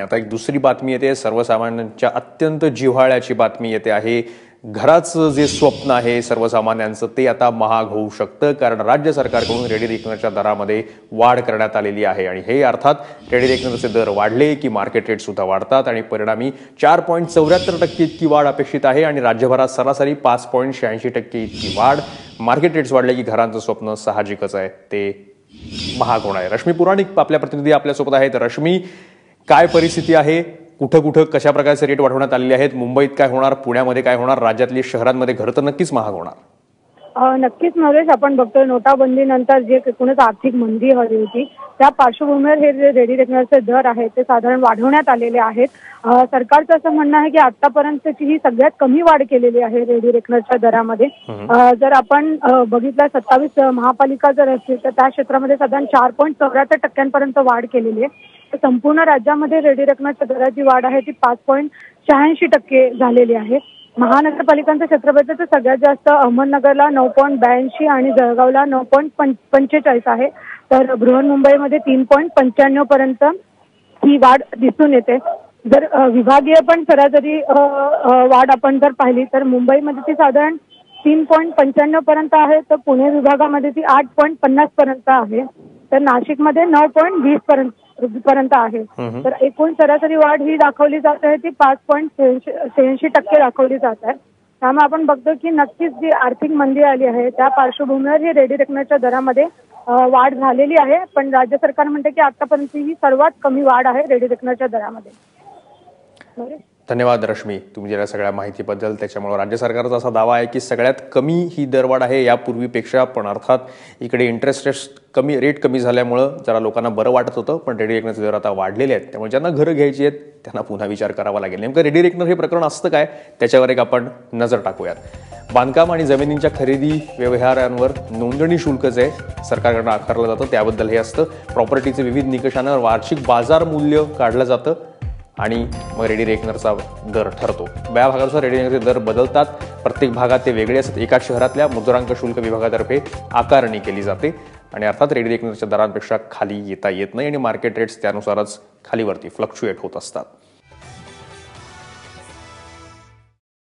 आता एक दुसरी बातमी येते सर्वसामान्यांच्या अत्यंत जिव्हाळ्याची बातमी येते आहे. घराचं जे स्वप्न आहे सर्वसामान्यांचं ते आता महाग होऊ शकतं कारण राज्य सरकारकडून रेडी रेकनरच्या दरामध्ये वाढ करण्यात आलेली आहे. आणि हे अर्थात रेडी रेकनरचे दर वाढले की मार्केट रेट सुद्धा वाढतात आणि परिणामी चार पॉईंट चौऱ्याहत्तर टक्के इतकी वाढ अपेक्षित आहे आणि राज्यभरात सरासरी पाच पॉईंट शहाऐंशी टक्के इतकी वाढ. मार्केट रेट्स वाढले की घरांचं स्वप्न साहजिकच आहे. ते महाग होणार आहे. रश्मी पुराणिक आपल्या प्रतिनिधी आपल्यासोबत आहेत. रश्मी काय परिस्थिती आहे? कुठं कुठं कशा प्रकारचे रेट वाढवण्यात आलेले आहेत? मुंबईत काय होणार? पुण्यामध्ये काय होणार? राज्यातली शहरांमध्ये घर तर नक्कीच महाग होणार. नक्कीच नरेश आपण बघतोय नोटाबंदीनंतर जे एकूणच आर्थिक मंदी हवी होती त्या पार्श्वभूमीवर हे जे रेडी रेकनरचे दर आहेत ते साधारण वाढवण्यात आलेले आहेत. सरकारचं असं म्हणणं आहे की आतापर्यंतची ही सगळ्यात कमी वाढ केलेली आहे रेडी रेकनरच्या दरामध्ये. जर आपण बघितलं सत्तावीस महापालिका जर असतील तर त्या क्षेत्रामध्ये साधारण चार पॉईंट चौऱ्याहत्तर टक्क्यांपर्यंत वाढ केलेली आहे. संपूर्ण राज्यामध्ये रेडी रकमेच्या दराची वाढ आहे ती पाच पॉईंट शहाऐंशी टक्के झालेली आहे. महानगरपालिकांचं क्षेत्रफळ तर सगळ्यात जास्त अहमदनगरला नऊ पॉईंट ब्याऐंशी आणि जळगावला नऊ पॉईंट पंचेचाळीस आहे. तर बृहन्मुंबईमध्ये तीन पॉईंट पंच्याण्णव पर्यंत ही वाढ दिसून येते. जर विभागीय पण सरासरी वाढ आपण जर पाहिली तर मुंबईमध्ये ती साधारण तीन पॉईंट पंच्याण्णव पर्यंत आहे तर पुणे विभागामध्ये ती आठ पॉईंट पन्नास पर्यंत आहे. तर नाशिकमध्ये नऊ पॉईंट वीस पर्यंत पर्यंत आहे. तर एकूण सरासरी वाढ ही दाखवली जात आहे ती पाच पॉईंट शहाऐंशी टक्के दाखवली जात आहे. त्यामुळे आपण बघतो की नक्कीच जी आर्थिक मंदी आली आहे त्या पार्श्वभूमीवर ही रेडी रेकनरच्या दरामध्ये वाढ झालेली आहे. पण राज्य सरकार म्हणते की आतापर्यंत ही सर्वात कमी वाढ आहे रेडी रेकनरच्या दरामध्ये? धन्यवाद रश्मी तुम्ही दिलेल्या सगळ्या माहितीबद्दल. त्याच्यामुळे राज्य सरकारचा असा दावा आहे की सगळ्यात कमी ही दरवाढ आहे यापूर्वीपेक्षा पण अर्थात इकडे इंटरेस्ट रेट कमी रेट कमी झाल्यामुळं जरा लोकांना बरं वाटत होतं पण रेडी रेकनरचे दर आता वाढलेले आहेत त्यामुळे ज्यांना घरं घ्यायची आहेत त्यांना पुन्हा विचार करावा लागेल. नेमकं रेडी रेकनर हे प्रकरण असतं काय? त्याच्यावर एक आपण नजर टाकूयात. बांधकाम आणि जमिनींच्या खरेदी व्यवहारांवर नोंदणी शुल्क जे आहे सरकारकडनं आकारलं जातं त्याबद्दल हे असतं. प्रॉपर्टीचे विविध निकषांवर वार्षिक बाजार मूल्य काढलं जातं आणि मग रेडी रेकनरचा दर ठरतो. या भागानुसार रेडी रेकनरचे दर बदलतात. प्रत्येक भागात ते वेगळे असतात. एकाच शहरातल्या मुद्रांक शुल्क विभागातर्फे आकारणी केली जाते. आणि अर्थात रेडी रेकनरच्या दरांपेक्षा खाली येता येत नाही आणि मार्केट रेट्स त्यानुसारच खालीवरती फ्लक्च्युएट होत असतात.